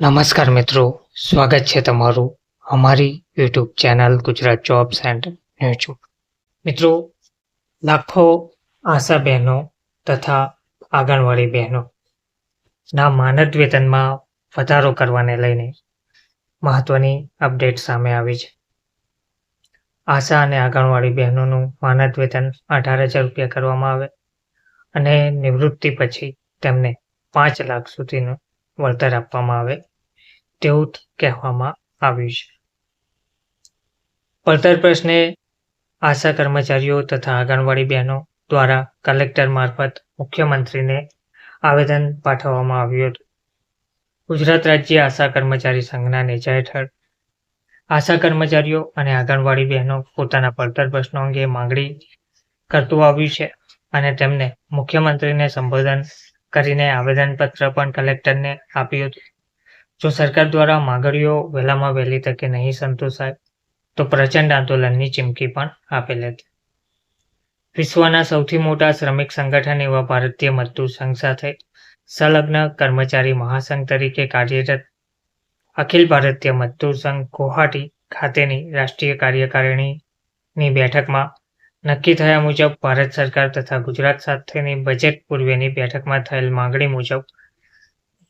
નમસ્કાર મિત્રો, સ્વાગત છે તમારું અમારી YouTube channel Gujarat jobs and news મિત્રો, લાખો આશા બહેનો તથા આંગણવાડી બહેનો ના માનદ વેતનમાં વધારો કરવાને લઈને મહત્વની અપડેટ સામે આવી છે. આશા અને આંગણવાડી બહેનોનું માનદ વેતન અઢાર હજાર રૂપિયા કરવામાં આવે અને નિવૃત્તિ પછી તેમને પાંચ લાખ સુધીનું વળતર આપવામાં આવે તેવું કહેવામાં આવ્યું છે. વળતર પ્રશ્ને આશા કર્મચારીઓ તથા આંગણવાડી બહેનો દ્વારા કલેક્ટર મારફત મુખ્યમંત્રીને આવેદન પાઠવવામાં આવ્યું હતું. ગુજરાત રાજ્ય આશા કર્મચારી સંઘના નેજા હેઠળ આશા કર્મચારીઓ અને આંગણવાડી બહેનો પોતાના પડતર પ્રશ્નો અંગે માંગણી કરતું આવ્યું છે અને તેમને મુખ્યમંત્રીને સંબોધન કરીને આવેદનપત્ર પણ કલેક્ટરને આપ્યું હતું. જો સરકાર દ્વારા માગણીઓ વહેલામાં વહેલી તકે નહીં સંતોષાય, તો પ્રચંડ આંદોલનની ચીમકી પણ આપેલ હતી. વિશ્વના સૌથી મોટા શ્રમિક સંગઠન એવા ભારતીય મજદૂર સંઘ સાથે સંલગ્ન કર્મચારી મહાસંઘ તરીકે કાર્યરત અખિલ ભારતીય મજદૂર સંઘ ગુવાહાટી ખાતેની રાષ્ટ્રીય કાર્યકારિણીની બેઠકમાં નક્કી થયા મુજબ ભારત સરકાર તથા ગુજરાત સાથેની બજેટ પૂર્વેની બેઠકમાં થયેલ માંગણી મુજબ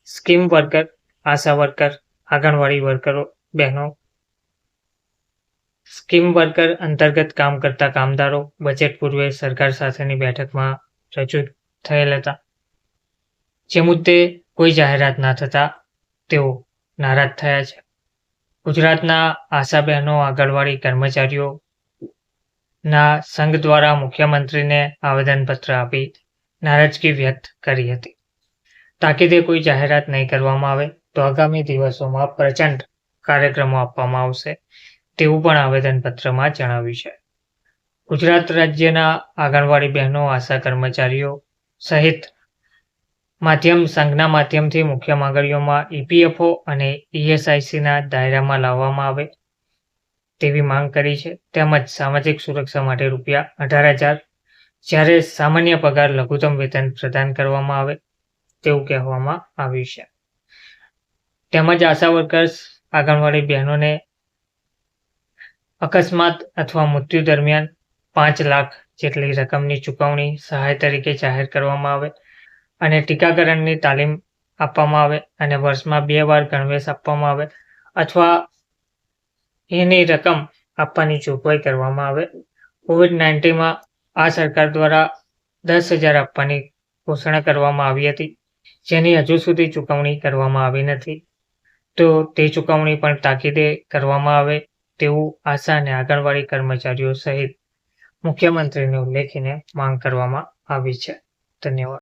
scheme worker ASHA worker anganwadi વર્કરો બહેનો સ્કીમ વર્કર અંતર્ગત કામ કરતા કામદારો બજેટ પૂર્વે સરકાર સાથેની બેઠકમાં રજૂ થયેલ હતા. જે મુદ્દે કોઈ જાહેરાત ના થતા તેઓ નારાજ થયા છે. ગુજરાતના આશા બહેનો, આંગણવાડી કર્મચારીઓ ના સંઘ દ્વારા મુખ્યમંત્રીને આવેદનપત્ર આપી નારાજગી વ્યક્ત કરી હતી. તાકીદે કોઈ જાહેરાત નહીં કરવામાં આવે તો આગામી દિવસોમાં પ્રચંડ કાર્યક્રમો આપવામાં આવશે તેવું પણ આવેદનપત્રમાં જણાવ્યું છે. ગુજરાત રાજ્યના આંગણવાડી બહેનો, આશા કર્મચારીઓ સહિત માધ્યમ સંઘના માધ્યમથી મુખ્ય માંગણીઓમાં ઈપીએફઓ અને ઈએસઆઈસીના દાયરામાં લાવવામાં આવે તેવી માંગ કરી છે. તેમજ સામાજિક સુરક્ષા માટે રૂપિયા અઢાર હજાર, જ્યારે સામાન્ય પગાર લઘુત્તમ વેતન પ્રદાન કરવામાં આવે તેવું કહેવામાં આવ્યું છે. તેમજ આશા વર્કર્સ, આંગણવાડી બહેનોને અકસ્માત અથવા મૃત્યુ દરમિયાન પાંચ લાખ જેટલી રકમની ચૂકવણી સહાય તરીકે જાહેર કરવામાં આવે અને ટીકાકરણની તાલીમ આપવામાં આવે અને વર્ષમાં બે વાર ગણવેશ આપવામાં આવે અથવા એની રકમ આપવાની જોગવાઈ કરવામાં આવે. કોવિડ નાઇન્ટીનમાં આ સરકાર દ્વારા દસ હજાર આપવાની ઘોષણા કરવામાં આવી હતી, જેની હજુ સુધી ચૂકવણી કરવામાં આવી નથી. તો તે ચૂકવણી પણ તાકીદે કરવામાં આવે તેવું આશા અને આંગણવાડી કર્મચારીઓ સહિત મુખ્યમંત્રીને ઉલ્લેખીને માંગ કરવામાં આવી છે. ધન્યવાદ.